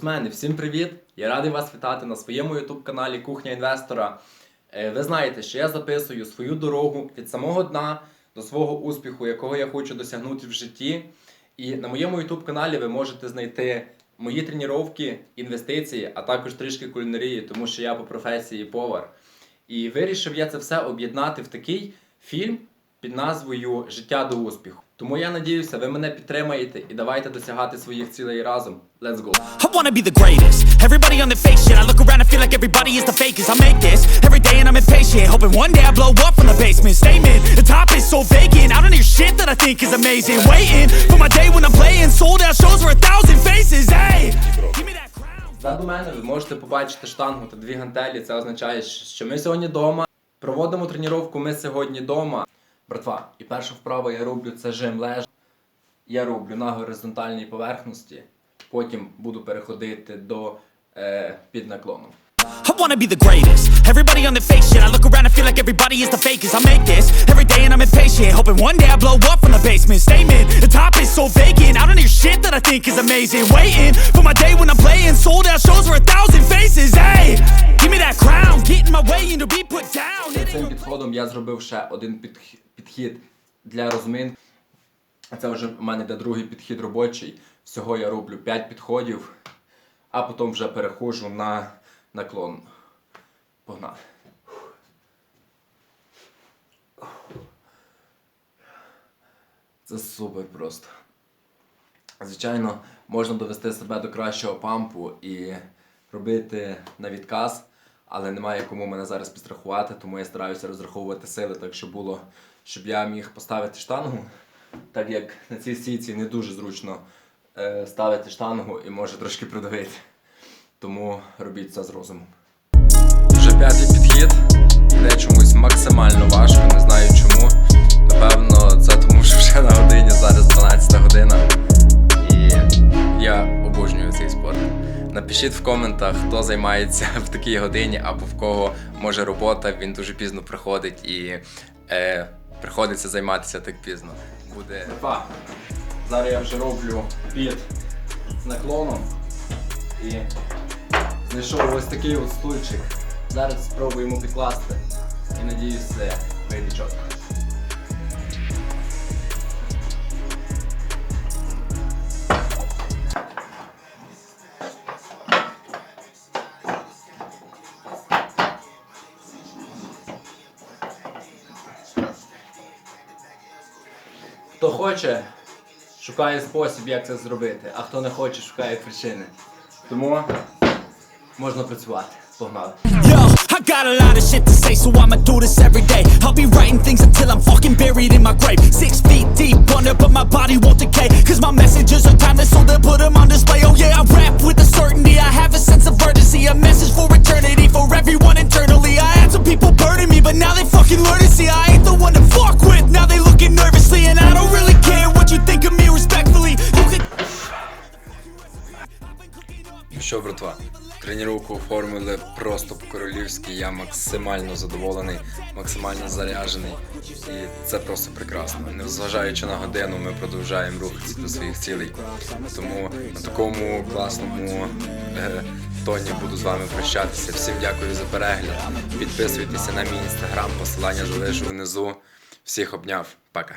Спортсмени, всім привіт! Я радий вас вітати на своєму youtube каналі Кухня інвестора. Е, Ви знаєте, що я записую свою дорогу від самого дна до свого успіху, якого я хочу досягнути в житті. І на моєму youtube каналі ви можете знайти мої тренування, інвестиції, а також трішки кулінарії, тому що я по професії повар. І вирішив я це все об'єднати в такий фільм під назвою Життя до успіху. Тому я надіюся, ви мене підтримаєте і давайте досягати своїх цілей разом. Let's go! I wanna be the greatest. Everybody on the fake shit. I look around and feel like everybody is the fakest. I make this every day and I'm impatient. Hoping one day I blow up from the basement. Statement, the top is so vacant. I don't hear shit that I think is amazing. Waiting for my day when I'm playing. Sold out shows for a thousand faces. Hey, give me that crown. Ззаду мене ви можете побачити штангу та дві гантелі. Це означає, що ми сьогодні вдома. Проводимо тренування ми сьогодні вдома. Братва, і перша вправа я роблю це жим леж. Я роблю на горизонтальній поверхності. Потім буду переходити до е, під наклону. I wanna be the greatest. Everybody on the fake shit. I look around and feel like everybody is the fakest. I make this every day and I'm impatient. Hoping one day I blow up from the basement. Statement, the top is so vacant. I don't hear shit that I think is amazing. Waiting for my day when I'm playing. Sold out shows for a thousand faces. Hey, give me that crown. Get in my way and to be put down. Цим підходом я зробив ще один підх- підхід для розмин. А Це вже в мене йде другий підхід робочий. Всього я роблю 5 підходів, а потім вже переходжу на наклон. Погнали. Це супер просто. Звичайно, можна довести себе до кращого пампу і робити на відказ, але немає кому мене зараз підстрахувати, тому я стараюся розраховувати сили так, щоб було, щоб я міг поставити штангу, так як на цій стійці не дуже зручно е, ставити штангу і може трошки придавити. Тому робіть це з розумом. Вже п'ятий підхід. Йде чомусь максимально важко, не знаю чому. Напевно, це тому, що вже на годині зараз Напишіть в коментах, хто займається в такій годині, або в кого може робота, він дуже пізно приходить і е, приходиться займатися так пізно. Буде. Зараз я вже роблю під наклоном і знайшов ось такий от стульчик. Зараз спробую йому підкласти і надіюсь, це вийде чітко. Хто хоче, шукає спосіб, як це зробити, а хто не хоче, шукає причини. Тому можна працювати. Погнали. I got a lot of shit to say, so I'ma do this every day. I'll be writing things until I'm fucking buried in my grave. Six feet deep under, but my body won't decay. Cause my messages are timeless, що, братва, тренування оформили просто по-королівськи. Я максимально задоволений, максимально заряджений. І це просто прекрасно. Незважаючи на годину, ми продовжуємо рухатися до своїх цілей. Тому на такому класному е, тоні буду з вами прощатися. Всім дякую за перегляд. Підписуйтеся на мій інстаграм, посилання залишу внизу. Всіх обняв. Пока.